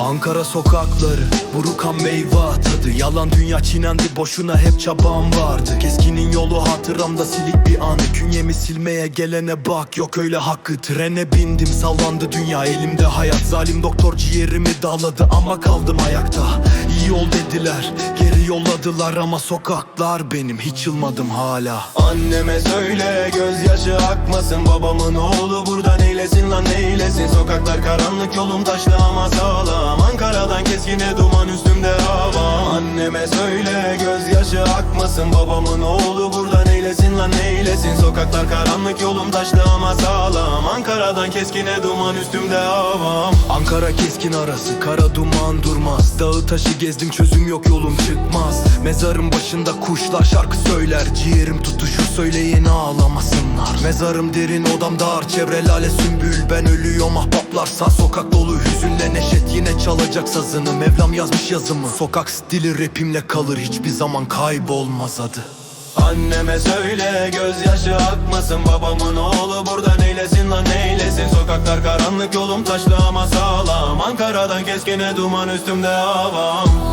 Ankara sokakları Burukan meyve tadı. Yalan dünya çiğnendi boşuna hep çabam vardı. Keskinin yolu hatıramda silik bir anı. Künyemi silmeye gelene bak yok öyle hakkı. Trene bindim sallandı dünya. Elimde hayat Zalim doktor ciğerimi dağladı ama kaldım ayakta İyi ol dediler. Geri yolladılar ama sokaklar benim. Hiç yılmadım hala. Anneme söyle gözyaşı akmasın. Babamın oğlu burada neylesin lan neylesin Sokaklar karanlık yolum taşlı ama sağlam. Ankara'dan keskine duman üstümde hava. Anneme söyle gözyaşı akmasın. Babamın oğlu burada neylesin lan neylesin Sokaklar karanlık yolum taşlı ama sağlam. Ankara'dan keskine duman üstümde havam Ankara keskin arası kara duman durmaz Dağı taşı gezdim çözüm yok yolum çıkmaz. Mezarın başında kuşlar şarkı söyler. Ciğerim tutuşur söyleyeni ağlamasınlar. Mezarım derin odam dar çevre lale sümbül. Ben ölüyorum ahbaplar sağ sokak dolu. Hüzünle Neşet yine çalacak sazını. Mevlam yazmış yazımı. Sokak stili rapimle kalır hiçbir zaman kaybolmaz adı. Anneme söyle gözyaşı akmasın. Babamın oğlu burada neylesin lan neylesin? Sokaklar karanlık yolum taşlı ama sağlam Ankara'dan keskine duman üstümde havam